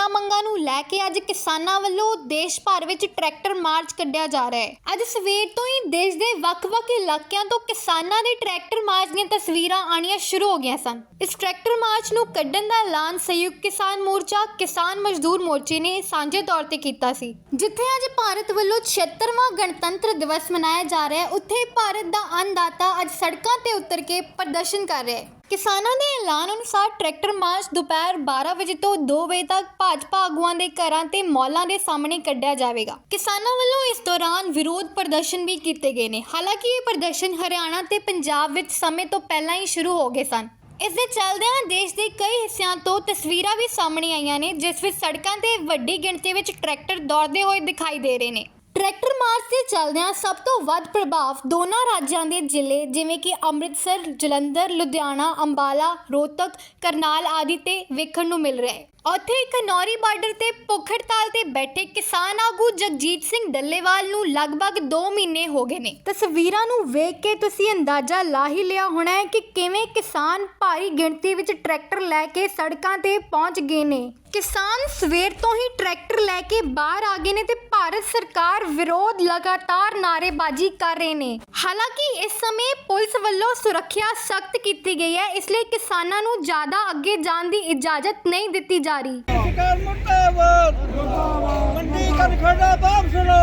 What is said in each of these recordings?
ਮੁੱਦਿਆਂ ਮੰਗਾਂ ਨੂੰ ਲੈ ਕੇ ਅੱਜ ਕਿਸਾਨਾਂ ਵੱਲੋਂ ਦੇਸ਼ ਭਰ ਵਿੱਚ ਟਰੈਕਟਰ ਮਾਰਚ ਕੱਢਿਆ ਜਾ ਰਿਹਾ ਹੈ। ਅੱਜ ਸਵੇਰ ਤੋਂ ਹੀ ਦੇਸ਼ ਦੇ ਵੱਖ-ਵੱਖ ਇਲਾਕਿਆਂ ਤੋਂ ਕਿਸਾਨਾਂ ਦੇ ਟਰੈਕਟਰ ਮਾਰਚ ਦੀਆਂ ਤਸਵੀਰਾਂ ਆਣੀਆਂ ਸ਼ੁਰੂ ਹੋ ਗਈਆਂ ਸਨ। ਇਸ ਟਰੈਕਟਰ ਮਾਰਚ ਨੂੰ ਕੱਢਣ ਦਾ ਐਲਾਨ ਸੰਯੁਕਤ ਕਿਸਾਨ ਮੋਰਚਾ, ਕਿਸਾਨ ਮਜ਼ਦੂਰ ਮੋਰਚੇ ਨੇ ਸਾਂਝੇ ਤੌਰ ਤੇ ਕੀਤਾ ਸੀ। ਜਿੱਥੇ ਅੱਜ ਭਾਰਤ ਵੱਲੋਂ 76ਵਾਂ ਗਣਤੰਤਰ ਦਿਵਸ ਮਨਾਇਆ ਜਾ ਰਿਹਾ ਹੈ, ਉੱਥੇ ਭਾਰਤ ਦਾ ਅੰਨਦਾਤਾ ਅੱਜ ਸੜਕਾਂ ਤੇ ਉਤਰ ਕੇ ਪ੍ਰਦਰਸ਼ਨ ਕਰ ਰਿਹਾ ਹੈ। ਕਿਸਾਨਾਂ ਦੇ ਐਲਾਨ ਅਨੁਸਾਰ ਟਰੈਕਟਰ ਮਾਰਚ ਦੁਪਹਿਰ 12 ਵਜੇ ਤੋਂ 2 ਵਜੇ ਤੱਕ ਭਾਜਪਾ ਆਗੂਆਂ ਦੇ ਘਰਾਂ ਤੇ ਮੌਲਾਂ ਦੇ ਸਾਹਮਣੇ ਕੱਢਿਆ ਜਾਵੇਗਾ। ਕਿਸਾਨਾਂ ਵੱਲੋਂ ਇਸ ਦੌਰਾਨ ਵਿਰੋਧ ਪ੍ਰਦਰਸ਼ਨ ਵੀ ਕੀਤੇ ਗਏ ਨੇ। ਹਾਲਾਂਕਿ ਇਹ ਪ੍ਰਦਰਸ਼ਨ ਹਰਿਆਣਾ ਤੇ ਪੰਜਾਬ ਵਿੱਚ ਸਮੇਂ ਤੋਂ ਪਹਿਲਾਂ ਹੀ ਸ਼ੁਰੂ ਹੋ ਗਏ ਸਨ। ਇਸ ਦੇ ਚੱਲਦਿਆਂ ਦੇਸ਼ ਦੇ ਕਈ ਹਿੱਸਿਆਂ ਤੋਂ ਤਸਵੀਰਾਂ ਵੀ ਸਾਹਮਣੇ ਆਈਆਂ ਨੇ, ਜਿਸ ਵਿੱਚ ਸੜਕਾਂ ਤੇ ਵੱਡੀ ਗਿਣਤੀ ਵਿੱਚ ਟਰੈਕਟਰ ਦੌੜਦੇ ਹੋਏ ਦਿਖਾਈ ਦੇ ਰਹੇ ਨੇ। ਟਰੈਕਟਰ ਮਾਰਚ ਦੇ ਚੱਲਦਿਆਂ ਸਭ ਤੋਂ ਵੱਧ ਪ੍ਰਭਾਵ ਦੋਨਾਂ ਰਾਜਾਂ ਦੇ ਜ਼ਿਲ੍ਹੇ, ਜਿਵੇਂ ਕਿ ਅੰਮ੍ਰਿਤਸਰ, ਜਲੰਧਰ, ਲੁਧਿਆਣਾ, ਅੰਬਾਲਾ, ਰੋਹਤਕ, ਕਰਨਾਲ ਆਦਿ ਤੇ ਵੇਖਣ ਨੂੰ ਮਿਲ ਰਿਹਾ ਹੈ। ਉੱਥੇ ਕਨੌਰੀ ਬਾਰਡਰ ਤੇ ਭੁੱਖ ਹੜਤਾਲ ਤੇ ਬੈਠੇ ਕਿਸਾਨ ਆਗੂ ਜਗਜੀਤ ਸਿੰਘ ਡੱਲੇਵਾਲ ਨੂੰ ਲਗਭਗ 2 ਮਹੀਨੇ ਹੋ ਗਏ ਨੇ। ਤਸਵੀਰਾਂ ਨੂੰ ਵੇਖ ਕੇ ਤੁਸੀਂ ਅੰਦਾਜ਼ਾ ਲਾ ਹੀ ਲਿਆ ਹੋਣਾ ਹੈ ਕਿ ਕਿਵੇਂ ਕਿਸਾਨ ਭਾਰੀ ਗਿਣਤੀ ਵਿੱਚ ਟਰੈਕਟਰ ਲੈ ਕੇ ਸੜਕਾਂ ਤੇ ਪਹੁੰਚ ਗਏ ਨੇ। ਕਿਸਾਨ ਸਵੇਰ ਤੋਂ ਹੀ ਟਰੈਕਟਰ ਲੈ ਕੇ ਬਾਹਰ ਆ ਗਏ ਨੇ ਤੇ ਭਾਰਤ ਸਰਕਾਰ ਵਿਰੋਧ ਲਗਾਤਾਰ ਨਾਰੇਬਾਜ਼ੀ ਕਰ ਰਹੇ ਨੇ। ਹਾਲਾਂਕਿ ਇਸ ਸਮੇਂ ਪੁਲਿਸ ਵੱਲੋਂ ਸੁਰੱਖਿਆ ਸਖਤ ਕੀਤੀ ਗਈ ਹੈ, ਇਸ ਲਈ ਕਿਸਾਨਾਂ ਨੂੰ ਜ਼ਿਆਦਾ ਅੱਗੇ ਜਾਣ ਦੀ ਇਜਾਜ਼ਤ ਨਹੀਂ ਦਿੱਤੀ ਜਾ ਰਹੀ। ਸਰਕਾਰ ਮੁਰਦਾਬਾਦ! ਮੰਡੀ ਕਰ ਖੜਾ ਵਾਪਸ ਲੋ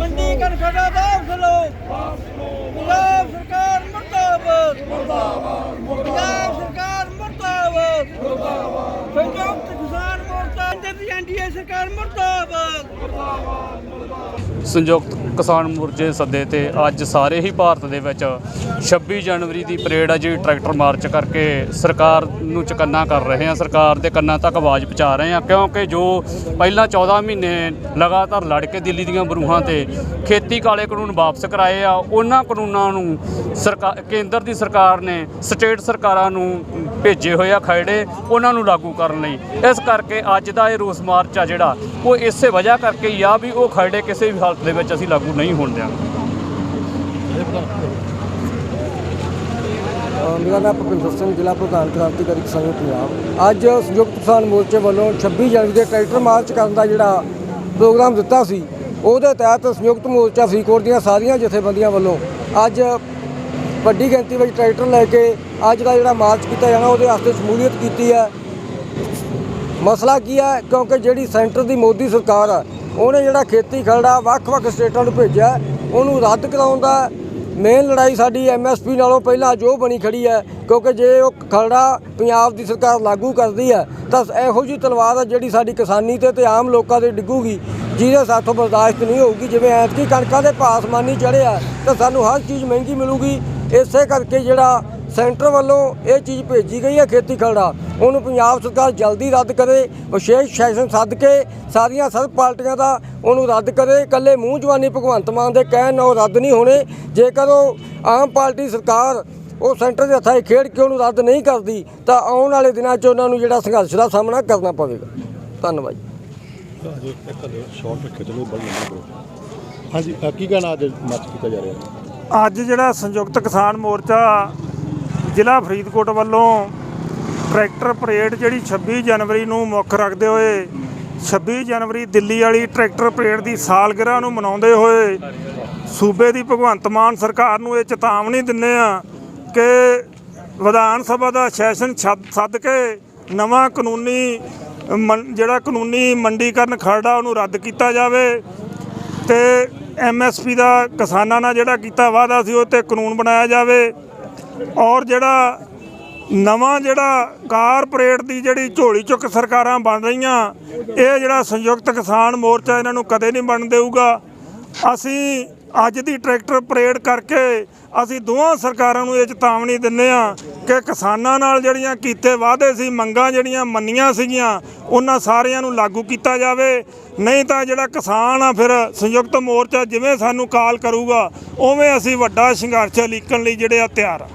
ਮੰਡੀ ਕਰ ਖੜਾ ਵਾਪਸ ਲੋ ਪੰਜਾਬ ਸਰਕਾਰ ਮੁਰਦਾਬਾਦ! ਪੰਜਾਬ ਸਰਕਾਰ ਮੁਰਦਾਬਾਦ ਸੰਯੁਕਤ ਕਿਸਾਨ ਮੋਰਚਾ ਤੇ ਐਨਡੀਏ ਸਰਕਾਰ ਮੁਰਦਾਬਾਦ। ਸੰਯੁਕਤ ਕਿਸਾਨ ਮੋਰਚੇ ਸੱਦੇ ਤੇ ਅੱਜ ਸਾਰੇ ਹੀ ਭਾਰਤ ਦੇ ਵਿੱਚ 26 ਜਨਵਰੀ ਦੀ ਪਰੇਡ ਆ ਜੀ, ਟਰੈਕਟਰ ਮਾਰਚ ਕਰਕੇ। ਸਰਕਾਰ ਨੂੰ ਚਕੰਨਾ ਕਰ ਰਹੇ ਆ, ਸਰਕਾਰ ਦੇ ਕੰਨਾਂ ਤੱਕ ਆਵਾਜ਼ ਪਹੁੰਚਾ ਰਹੇ ਆ, ਕਿਉਂਕਿ ਜੋ ਪਹਿਲਾਂ 14 ਮਹੀਨੇ ਲਗਾਤਾਰ ਲੜ ਕੇ ਦਿੱਲੀ ਦੀਆਂ ਬਰੂਹਾਂ ਤੇ ਖੇਤੀ ਕਾਲੇ ਕਾਨੂੰਨ ਵਾਪਸ ਕਰਾਏ ਆ, ਉਹਨਾਂ ਕਾਨੂੰਨਾਂ ਨੂੰ ਸਰਕਾਰ ਕੇਂਦਰ ਦੀ ਸਰਕਾਰ ਨੇ, ਸਟੇਟ ਸਰਕਾਰਾਂ ਨੂੰ ਭੇਜੇ ਹੋਏ ਆ ਖੜੇ ਉਹਨਾਂ ਨੂੰ ਲਾਗੂ ਕਰਨ ਲਈ। ਇਸ ਕਰਕੇ ਅੱਜ ਦਾ ਇਹ ਰੋਸ ਮਾਰਚ ਆ ਜਿਹੜਾ, ਉਹ ਇਸੇ ਵਜ੍ਹਾ ਕਰਕੇ ਹੀ ਆ ਵੀ ਉਹ ਖਰੜੇ ਕਿਸੇ ਵੀ ਹਾਲਤ ਦੇ ਵਿੱਚ ਅਸੀਂ ਲਾਗੂ ਨਹੀਂ ਹੋਣ ਦਿਆਂਗੇ। ਮੇਰਾ ਨਾਮ ਭੁਪਿੰਦਰ ਸਿੰਘ, ਜ਼ਿਲ੍ਹਾ ਪ੍ਰਧਾਨ ਕ੍ਰਾਂਤੀਕਾਰੀ ਕਿਸਾਨ ਪੰਜਾਬ। ਅੱਜ ਸੰਯੁਕਤ ਕਿਸਾਨ ਮੋਰਚੇ ਵੱਲੋਂ 26 ਜਨਵਰੀ ਦੇ ਟਰੈਕਟਰ ਮਾਰਚ ਕਰਨ ਦਾ ਜਿਹੜਾ ਪ੍ਰੋਗਰਾਮ ਦਿੱਤਾ ਸੀ, ਉਹਦੇ ਤਹਿਤ ਸੰਯੁਕਤ ਮੋਰਚਾ ਫਰੀਦਕੋਟ ਦੀਆਂ ਸਾਰੀਆਂ ਜਥੇਬੰਦੀਆਂ ਵੱਲੋਂ ਅੱਜ ਵੱਡੀ ਗਿਣਤੀ ਵਿੱਚ ਟਰੈਕਟਰ ਲੈ ਕੇ ਅੱਜ ਦਾ ਜਿਹੜਾ ਮਾਰਚ ਕੀਤਾ ਜਾਣਾ, ਉਹਦੇ ਵਾਸਤੇ ਸ਼ਮੂਲੀਅਤ ਕੀਤੀ ਹੈ। ਮਸਲਾ ਕੀ ਹੈ ਕਿਉਂਕਿ ਜਿਹੜੀ ਸੈਂਟਰ ਦੀ ਮੋਦੀ ਸਰਕਾਰ ਆ, ਉਹਨੇ ਜਿਹੜਾ ਖੇਤੀ ਖਰੜਾ ਵੱਖ-ਵੱਖ ਸਟੇਟਾਂ ਨੂੰ ਭੇਜਿਆ, ਉਹਨੂੰ ਰੱਦ ਕਰਾਉਣ ਦਾ ਮੇਨ ਲੜਾਈ ਸਾਡੀ ਐਮਐਸਪੀ ਨਾਲੋਂ ਪਹਿਲਾਂ ਜੋ ਬਣੀ ਖੜੀ ਹੈ ਕਿਉਂਕਿ ਜੇ ਉਹ ਖਰੜਾ ਪੰਜਾਬ ਦੀ ਸਰਕਾਰ ਲਾਗੂ ਕਰਦੀ ਹੈ ਤਾਂ ਇਹੋ ਜਿਹੀ ਤਲਵਾਰ ਆ ਜਿਹੜੀ ਸਾਡੀ ਕਿਸਾਨੀ ਤੇ ਤੇ ਆਮ ਲੋਕਾਂ ਤੇ ਡਿੱਗੂਗੀ, ਜਿਹਦੇ ਸਾਥੋਂ ਬਰਦਾਸ਼ਤ ਨਹੀਂ ਹੋਊਗੀ। ਜਿਵੇਂ ਐਤਕੀ ਕਣਕਾਂ ਦੇ ਭਾਅ ਅਸਮਾਨੀ ਚੜ੍ਹਿਆ ਤਾਂ ਸਾਨੂੰ ਹਰ ਚੀਜ਼ ਮਹਿੰਗੀ ਮਿਲੂਗੀ। ਇਸੇ ਕਰਕੇ ਜਿਹੜਾ ਸੈਂਟਰ ਵੱਲੋਂ ਇਹ ਚੀਜ਼ ਭੇਜੀ ਗਈ ਹੈ ਖੇਤੀ ਖਰੜਾ ਉਹਨੂੰ ਪੰਜਾਬ ਸਰਕਾਰ ਜਲਦੀ ਰੱਦ ਕਰੇ ਵਿਸ਼ੇਸ਼ ਸੈਸ਼ਨ ਸੱਦ ਕੇ ਸਾਰੀਆਂ ਸਰਬ ਪਾਰਟੀਆਂ ਦਾ ਉਹਨੂੰ ਰੱਦ ਕਰੇ। ਇਕੱਲੇ ਮੂੰਹ ਜਵਾਨੀ ਭਗਵੰਤ ਮਾਨ ਦੇ ਕਹਿਣ ਨਾਲ ਉਹ ਰੱਦ ਨਹੀਂ ਹੋਣੇ। ਜੇਕਰ ਉਹ ਆਮ ਪਾਰਟੀ ਸਰਕਾਰ ਉਹ ਸੈਂਟਰ ਦੇ ਹੱਥਾਂ 'ਚ ਖੇਡ ਕੇ ਉਹਨੂੰ ਰੱਦ ਨਹੀਂ ਕਰਦੀ ਤਾਂ ਆਉਣ ਵਾਲੇ ਦਿਨਾਂ 'ਚ ਉਹਨਾਂ ਨੂੰ ਜਿਹੜਾ ਸੰਘਰਸ਼ ਦਾ ਸਾਹਮਣਾ ਕਰਨਾ ਪਵੇਗਾ। ਧੰਨਵਾਦ ਜੀ। ਸ਼ਾਰਟ ਰੱਖੇ ਚਲੋ ਬੜੀ ਲੰਬੀ ਕਰੋ ਹਾਂਜੀ ਕੀ ਕਹਿਣਾ ਅੱਜ ਮਾਰਚ ਕੀਤਾ ਜਾ ਰਿਹਾ? ਹੈ ਅੱਜ ਜਿਹੜਾ ਸੰਯੁਕਤ ਕਿਸਾਨ ਮੋਰਚਾ ਜ਼ਿਲ੍ਹਾ ਫਰੀਦਕੋਟ ਵੱਲੋਂ ਟਰੈਕਟਰ ਪਰੇਡ ਜਿਹੜੀ 26 ਜਨਵਰੀ ਨੂੰ ਮੁੱਖ ਰੱਖਦੇ ਹੋਏ 26 ਜਨਵਰੀ ਦਿੱਲੀ ਵਾਲੀ ਟਰੈਕਟਰ ਪਰੇਡ ਦੀ ਸਾਲਗਿਰਾ ਨੂੰ ਮਨਾਉਂਦੇ ਹੋਏ ਸੂਬੇ ਦੀ ਭਗਵੰਤ ਮਾਨ ਸਰਕਾਰ ਨੂੰ ਇਹ ਚੇਤਾਵਨੀ ਦਿੰਨੇ ਆ ਕਿ ਵਿਧਾਨ ਸਭਾ ਦਾ ਸੈਸ਼ਨ ਛੱਡ- ਸੱਦ ਕੇ ਨਵਾਂ ਕਾਨੂੰਨੀ ਮੰ- ਜਿਹੜਾ ਕਾਨੂੰਨੀ ਮੰਡੀਕਰਨ ਖਰੜਾ ਉਹਨੂੰ ਰੱਦ ਕੀਤਾ ਜਾਵੇ ਤੇ ਐਮਐਸਪੀ ਦਾ ਕਿਸਾਨਾਂ ਨਾਲ ਜਿਹੜਾ ਕੀਤਾ ਵਾਅਦਾ ਸੀ ਉਹ ਤੇ ਕਾਨੂੰਨ ਬਣਾਇਆ ਜਾਵੇ। ਔਰ ਜਿਹੜਾ ਨਵਾਂ ਜਿਹੜਾ ਕਾਰਪੋਰੇਟ ਦੀ ਜਿਹੜੀ ਝੋਲੀ ਚੁੱਕ ਸਰਕਾਰਾਂ ਬਣ ਰਹੀਆਂ, ਇਹ ਜਿਹੜਾ ਸੰਯੁਕਤ ਕਿਸਾਨ ਮੋਰਚਾ ਇਹਨਾਂ ਨੂੰ ਕਦੇ ਨਹੀਂ ਬਣ ਦੇਊਗਾ। ਅਸੀਂ ਅੱਜ ਦੀ ਟਰੈਕਟਰ ਪਰੇਡ ਕਰਕੇ ਅਸੀਂ ਦੋਵਾਂ ਸਰਕਾਰਾਂ ਨੂੰ ਇਹ ਚੇਤਾਵਨੀ ਦਿੰਨੇ ਆ ਕਿ ਕਿਸਾਨਾਂ ਨਾਲ ਜਿਹੜੀਆਂ ਕੀਤੇ ਵਾਅਦੇ ਸੀ, ਮੰਗਾਂ ਜਿਹੜੀਆਂ ਮੰਨੀਆਂ ਸੀਗੀਆਂ, ਉਹਨਾਂ ਸਾਰਿਆਂ ਨੂੰ ਲਾਗੂ ਕੀਤਾ ਜਾਵੇ। ਨਹੀਂ ਤਾਂ ਜਿਹੜਾ ਕਿਸਾਨ ਆ ਫਿਰ ਸੰਯੁਕਤ ਮੋਰਚਾ ਜਿਵੇਂ ਸਾਨੂੰ ਕਾਲ ਕਰੂਗਾ, ਉਵੇਂ ਅਸੀਂ ਵੱਡਾ ਸੰਘਰਸ਼ ਲੀਕਣ ਲਈ ਜਿਹੜੇ ਆ ਤਿਆਰ ਆ।